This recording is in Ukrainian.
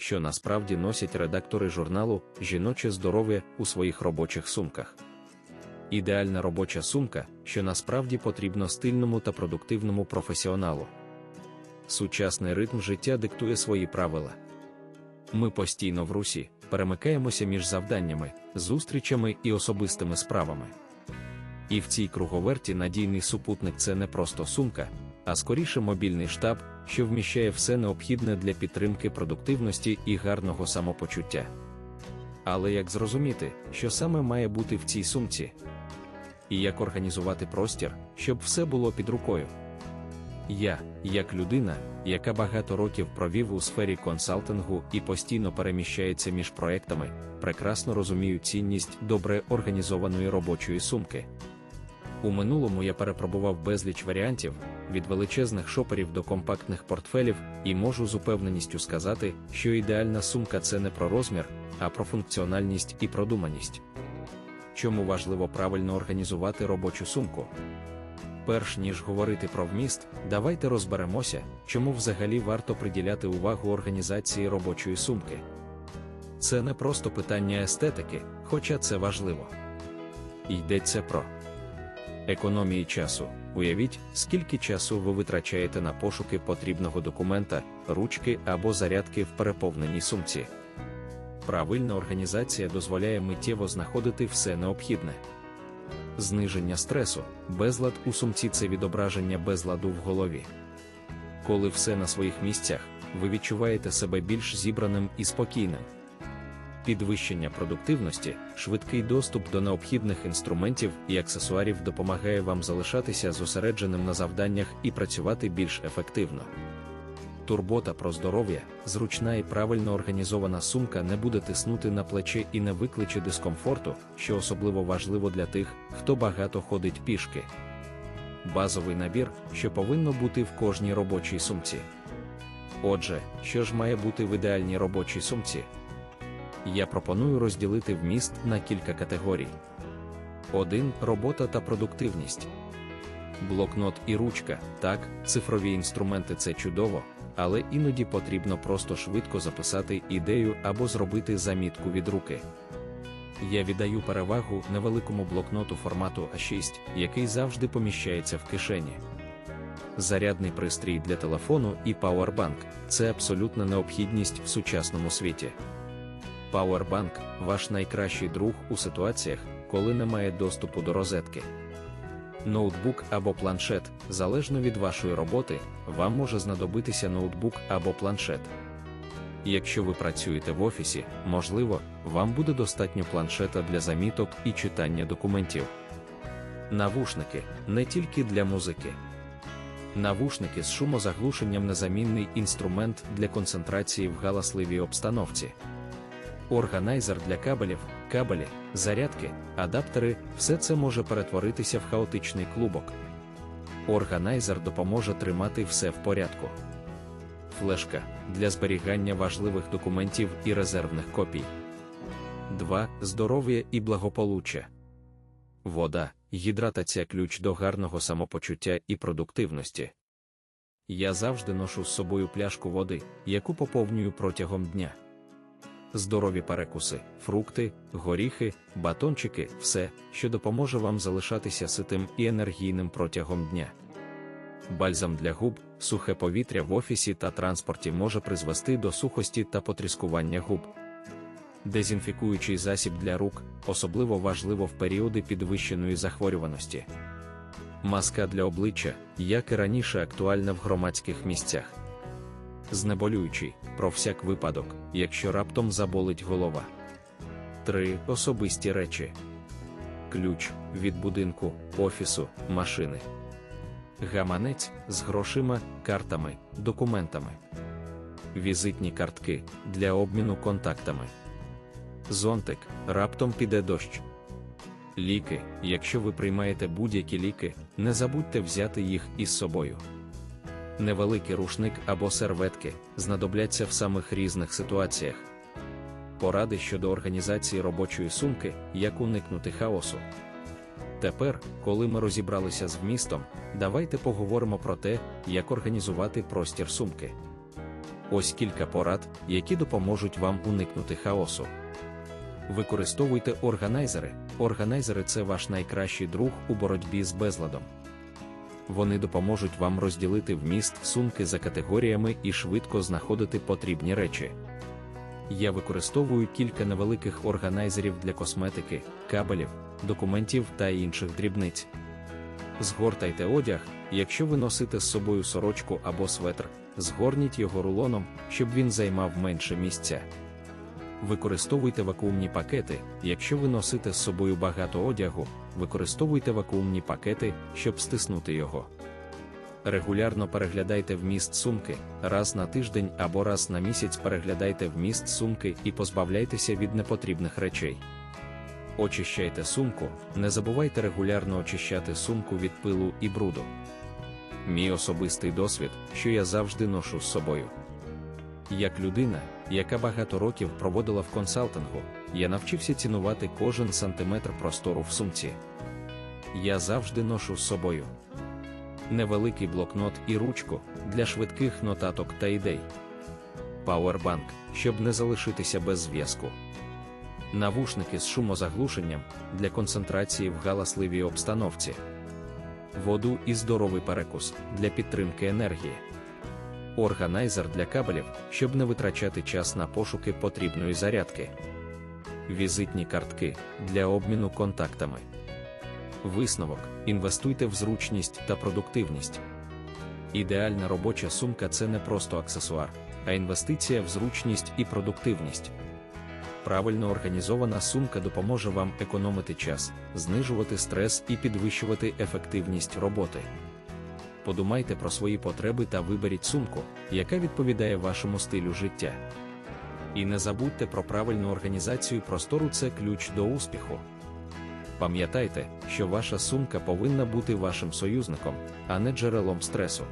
що насправді носять редактори журналу Жіноче здоров'я у своїх робочих сумках. Ідеальна робоча сумка, що насправді потрібно стильному та продуктивному професіоналу. Сучасний ритм життя диктує свої правила. Ми постійно в русі, перемикаємося між завданнями, зустрічами і особистими справами. І в цій круговерті надійний супутник це не просто сумка, а скоріше мобільний штаб, що вміщає все необхідне для підтримки продуктивності і гарного самопочуття. Але як зрозуміти, що саме має бути в цій сумці? І як організувати простір, щоб все було під рукою? Я, як людина, яка багато років провів у сфері консалтингу і постійно переміщається між проектами, прекрасно розумію цінність добре організованої робочої сумки. У минулому я перепробував безліч варіантів від величезних шоперів до компактних портфелів, і можу з упевненістю сказати, що ідеальна сумка це не про розмір, а про функціональність і продуманість. Чому важливо правильно організувати робочу сумку? Перш ніж говорити про вміст, давайте розберемося, чому взагалі варто приділяти увагу організації робочої сумки. Це не просто питання естетики, хоча це важливо. Йдеться про економії часу. Уявіть, скільки часу ви витрачаєте на пошуки потрібного документа, ручки або зарядки в переповненій сумці. Правильна організація дозволяє миттєво знаходити все необхідне. Зниження стресу, безлад у сумці це відображення безладу в голові. Коли все на своїх місцях, ви відчуваєте себе більш зібраним і спокійним. Підвищення продуктивності, швидкий доступ до необхідних інструментів і аксесуарів допомагає вам залишатися зосередженим на завданнях і працювати більш ефективно. Турбота про здоров'я, зручна і правильно організована сумка не буде тиснути на плече і не викличе дискомфорту, що особливо важливо для тих, хто багато ходить пішки. Базовий набір, що повинно бути в кожній робочій сумці. Отже, що ж має бути в ідеальній робочій сумці? Я пропоную розділити вміст на кілька категорій. 1. Робота та продуктивність. Блокнот і ручка. Так, цифрові інструменти це чудово, але іноді потрібно просто швидко записати ідею або зробити замітку від руки. Я віддаю перевагу невеликому блокноту формату А6, який завжди поміщається в кишені. Зарядний пристрій для телефону і пауербанк це абсолютна необхідність в сучасному світі. Powerbank – ваш найкращий друг у ситуаціях, коли немає доступу до розетки. Ноутбук або планшет, залежно від вашої роботи, вам може знадобитися ноутбук або планшет. Якщо ви працюєте в офісі, можливо, вам буде достатньо планшета для заміток і читання документів. Навушники не тільки для музики. Навушники з шумозаглушенням незамінний інструмент для концентрації в галасливій обстановці. Органайзер для кабелів, кабелі, зарядки, адаптери все це може перетворитися в хаотичний клубок. Органайзер допоможе тримати все в порядку. Флешка для зберігання важливих документів і резервних копій. 2. Здоров'я і благополуччя. Вода, гідратація ключ до гарного самопочуття і продуктивності. Я завжди ношу з собою пляшку води, яку поповнюю протягом дня здорові перекуси, фрукти, горіхи, батончики все, що допоможе вам залишатися ситим і енергійним протягом дня. Бальзам для губ, сухе повітря в офісі та транспорті може призвести до сухості та потріскування губ. Дезінфікуючий засіб для рук особливо важливо в періоди підвищеної захворюваності. Маска для обличчя, як і раніше актуальна в громадських місцях знеболюючий, про всяк випадок, якщо раптом заболить голова. 3. Особисті речі. Ключ від будинку, офісу, машини. Гаманець з грошима, картами, документами. Візитні картки для обміну контактами. Зонтик раптом піде дощ. Ліки, якщо ви приймаєте будь-які ліки, не забудьте взяти їх із собою невеликий рушник або серветки знадобляться в самих різних ситуаціях. Поради щодо організації робочої сумки, як уникнути хаосу. Тепер, коли ми розібралися з вмістом, давайте поговоримо про те, як організувати простір сумки. Ось кілька порад, які допоможуть вам уникнути хаосу. Використовуйте органайзери. Органайзери це ваш найкращий друг у боротьбі з безладом. Вони допоможуть вам розділити вміст сумки за категоріями і швидко знаходити потрібні речі. Я використовую кілька невеликих органайзерів для косметики, кабелів, документів та інших дрібниць. Згортайте одяг, якщо ви носите з собою сорочку або светр, згорніть його рулоном, щоб він займав менше місця. Використовуйте вакуумні пакети, якщо ви носите з собою багато одягу, використовуйте вакуумні пакети, щоб стиснути його. Регулярно переглядайте вміст сумки, раз на тиждень або раз на місяць переглядайте вміст сумки і позбавляйтеся від непотрібних речей. Очищайте сумку, не забувайте регулярно очищати сумку від пилу і бруду. Мій особистий досвід, що я завжди ношу з собою. Як людина, яка багато років проводила в консалтингу, я навчився цінувати кожен сантиметр простору в сумці. Я завжди ношу з собою невеликий блокнот і ручку для швидких нотаток та ідей. Пауербанк, щоб не залишитися без зв'язку. Навушники з шумозаглушенням для концентрації в галасливій обстановці. Воду і здоровий перекус для підтримки енергії. Органайзер для кабелів, щоб не витрачати час на пошуки потрібної зарядки. Візитні картки для обміну контактами. Висновок: інвестуйте в зручність та продуктивність. Ідеальна робоча сумка це не просто аксесуар, а інвестиція в зручність і продуктивність. Правильно організована сумка допоможе вам економити час, знижувати стрес і підвищувати ефективність роботи. Подумайте про свої потреби та виберіть сумку, яка відповідає вашому стилю життя. І не забудьте про правильну організацію простору це ключ до успіху. Пам'ятайте, що ваша сумка повинна бути вашим союзником, а не джерелом стресу.